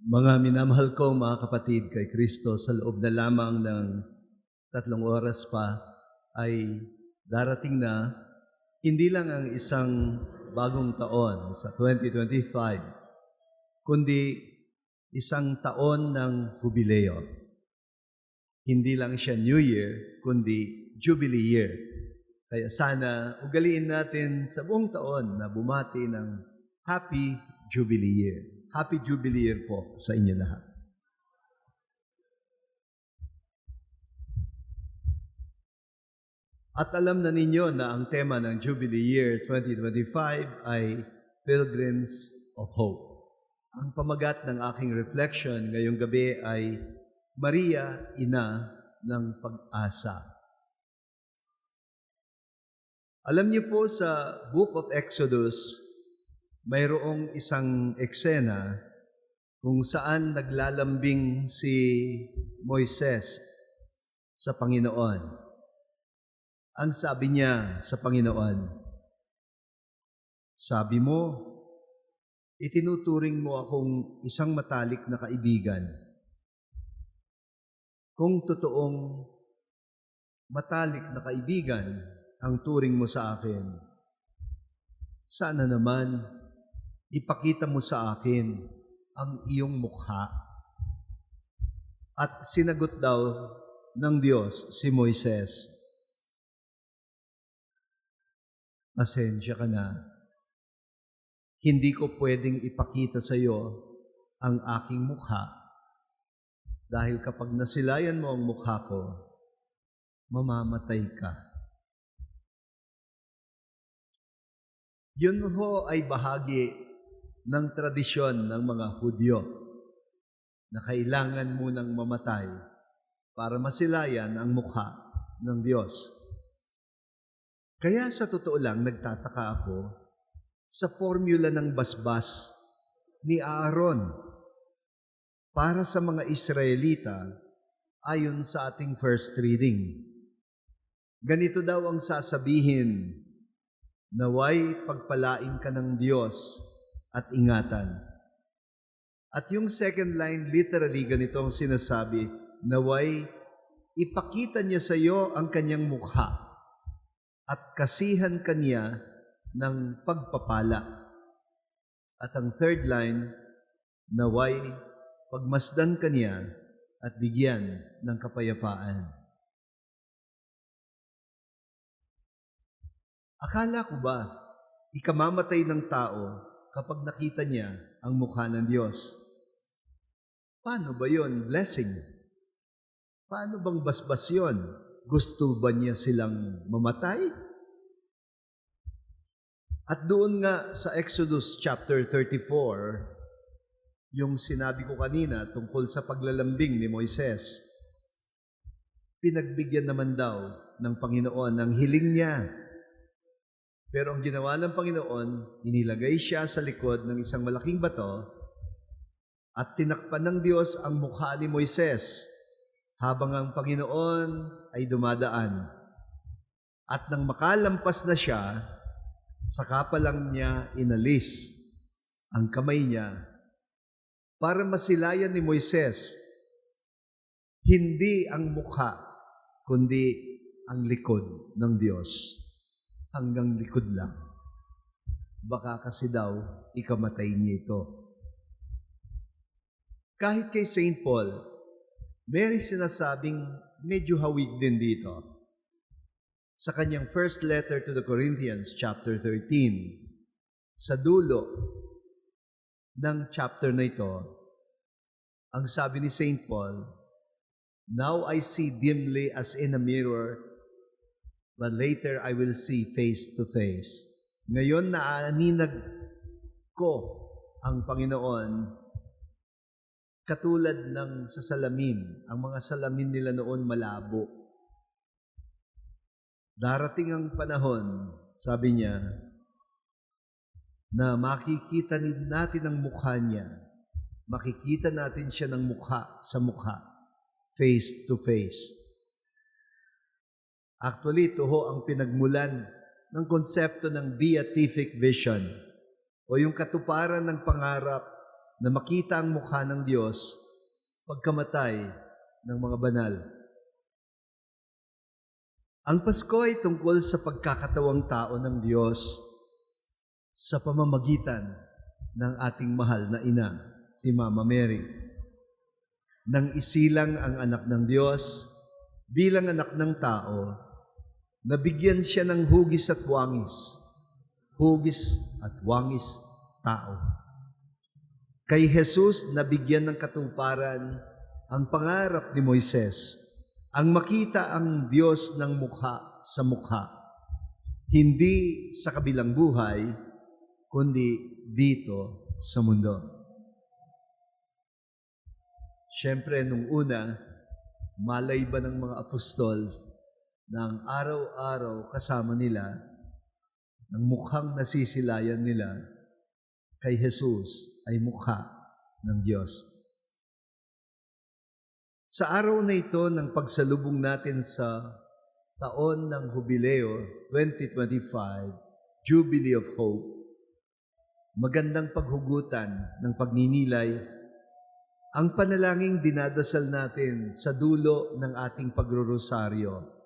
Mga minamahal ko mga kapatid kay Kristo sa loob na lamang ng tatlong oras pa ay darating na hindi lang ang isang bagong taon sa 2025, kundi isang taon ng jubileo. Hindi lang siya New Year, kundi Jubilee Year. Kaya sana ugaliin natin sa buong taon na bumati ng Happy Jubilee Year. Happy Jubilee Year po sa inyo lahat. At alam na ninyo na ang tema ng Jubilee Year 2025 ay Pilgrims of Hope. Ang pamagat ng aking reflection ngayong gabi ay Maria, Ina ng Pag-asa. Alam niyo po sa Book of Exodus, mayroong isang eksena kung saan naglalambing si Moises sa Panginoon. Ang sabi niya sa Panginoon, Sabi mo, itinuturing mo akong isang matalik na kaibigan. Kung totoong matalik na kaibigan ang turing mo sa akin, sana naman ipakita mo sa akin ang iyong mukha. At sinagot daw ng Diyos si Moises, Pasensya ka na. Hindi ko pwedeng ipakita sa iyo ang aking mukha dahil kapag nasilayan mo ang mukha ko, mamamatay ka. Yun ho ay bahagi ng tradisyon ng mga Hudyo na kailangan munang mamatay para masilayan ang mukha ng Diyos. Kaya sa totoo lang, nagtataka ako sa formula ng basbas ni Aaron para sa mga Israelita ayon sa ating first reading. Ganito daw ang sasabihin, naway pagpalain ka ng Diyos at ingatan. At yung second line, literally ganito ang sinasabi, naway ipakita niya sa iyo ang kanyang mukha at kasihan kanya ng pagpapala. At ang third line, naway pagmasdan kanya at bigyan ng kapayapaan. Akala ko ba, ikamamatay ng tao kapag nakita niya ang mukha ng Diyos? Paano ba yon Blessing. Paano bang basbas yon? Gusto ba niya silang mamatay? At doon nga sa Exodus chapter 34, yung sinabi ko kanina tungkol sa paglalambing ni Moises, pinagbigyan naman daw ng Panginoon ng hiling niya. Pero ang ginawa ng Panginoon, inilagay siya sa likod ng isang malaking bato at tinakpan ng Diyos ang mukha ni Moises habang ang Panginoon ay dumadaan. At nang makalampas na siya, saka pa lang niya inalis ang kamay niya para masilayan ni Moises hindi ang mukha, kundi ang likod ng Diyos. Hanggang likod lang. Baka kasi daw, ikamatay niya ito. Kahit kay St. Paul, may sinasabing medyo hawig din dito. Sa kanyang first letter to the Corinthians, chapter 13, sa dulo ng chapter na ito, ang sabi ni St. Paul, Now I see dimly as in a mirror, but later I will see face to face. Ngayon naaninag ko ang Panginoon katulad ng sa salamin. Ang mga salamin nila noon malabo. Darating ang panahon, sabi niya, na makikita natin ang mukha niya. Makikita natin siya ng mukha sa mukha, face to face. Actually, ito ho ang pinagmulan ng konsepto ng beatific vision o yung katuparan ng pangarap na makita ang mukha ng Diyos pagkamatay ng mga banal. Ang Pasko ay tungkol sa pagkakatawang tao ng Diyos sa pamamagitan ng ating mahal na ina, si Mama Mary. Nang isilang ang anak ng Diyos bilang anak ng tao, nabigyan siya ng hugis at wangis. Hugis at wangis tao. Kay Jesus, nabigyan ng katuparan ang pangarap ni Moises, ang makita ang Diyos ng mukha sa mukha. Hindi sa kabilang buhay, kundi dito sa mundo. Siyempre, nung una, malay ba ng mga apostol ang araw-araw kasama nila, ng mukhang nasisilayan nila kay Jesus ay mukha ng Diyos. Sa araw na ito ng pagsalubong natin sa taon ng Jubileo 2025, Jubilee of Hope, magandang paghugutan ng pagninilay ang panalangin dinadasal natin sa dulo ng ating pagrorosaryo,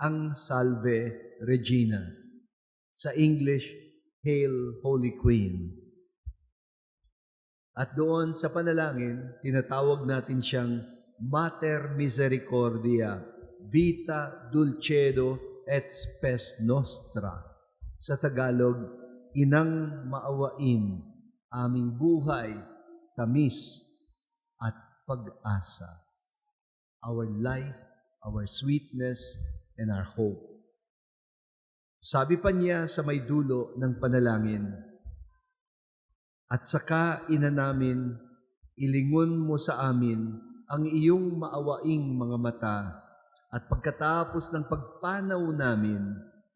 ang Salve Regina. Sa English, Hail Holy Queen. At doon sa panalangin, tinatawag natin siyang Mater Misericordia, Vita Dulcedo et Spes Nostra. Sa Tagalog, Inang Maawain, aming buhay, tamis, at pag-asa. Our life, our sweetness, and our hope. Sabi pa niya sa may dulo ng panalangin, At saka ina namin, ilingon mo sa amin ang iyong maawaing mga mata at pagkatapos ng pagpanaw namin,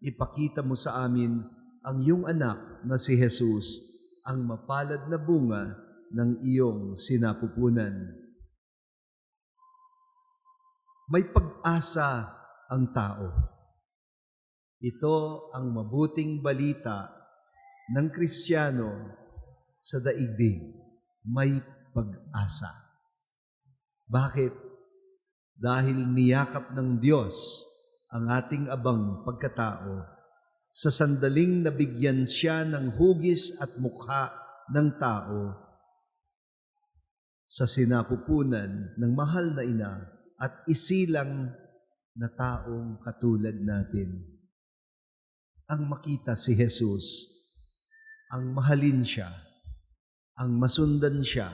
ipakita mo sa amin ang iyong anak na si Jesus, ang mapalad na bunga ng iyong sinapupunan. May pag-asa ang tao. Ito ang mabuting balita ng Kristiyano sa daigdig. May pag-asa. Bakit? Dahil niyakap ng Diyos ang ating abang pagkatao sa sandaling nabigyan siya ng hugis at mukha ng tao sa sinapupunan ng mahal na ina at isilang na taong katulad natin. Ang makita si Jesus, ang mahalin siya, ang masundan siya,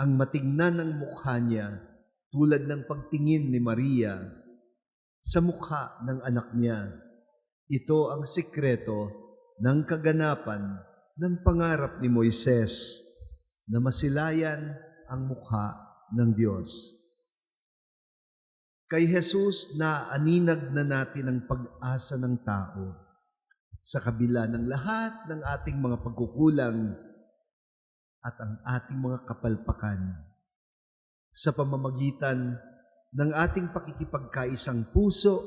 ang matingnan ng mukha niya tulad ng pagtingin ni Maria sa mukha ng anak niya. Ito ang sikreto ng kaganapan ng pangarap ni Moises na masilayan ang mukha ng Diyos. Kay Jesus na aninag na natin ang pag-asa ng tao sa kabila ng lahat ng ating mga pagkukulang at ang ating mga kapalpakan sa pamamagitan ng ating pakikipagkaisang puso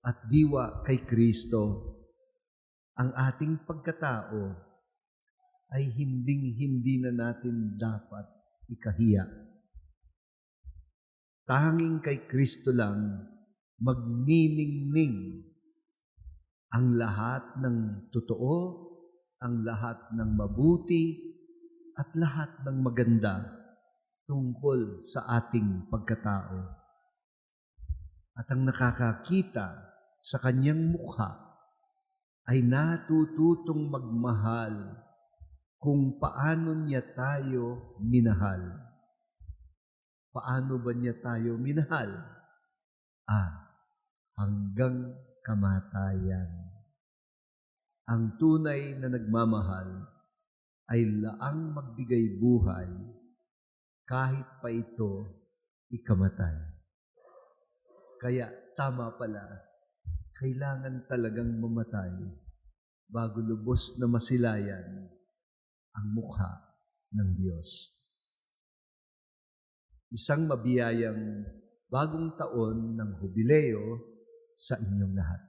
at diwa kay Kristo. Ang ating pagkatao ay hinding-hindi na natin dapat ikahiya. Tanging kay Kristo lang magniningning ang lahat ng totoo, ang lahat ng mabuti, at lahat ng maganda tungkol sa ating pagkatao. At ang nakakakita sa kanyang mukha ay natututong magmahal kung paano niya tayo minahal. Paano ba niya tayo minahal? Ah, hanggang kamatayan. Ang tunay na nagmamahal ay laang magbigay buhay kahit pa ito ikamatay. Kaya tama pala, kailangan talagang mamatay bago lubos na masilayan ang mukha ng Diyos. Isang mabiyayang bagong taon ng hubileo sa inyong lahat.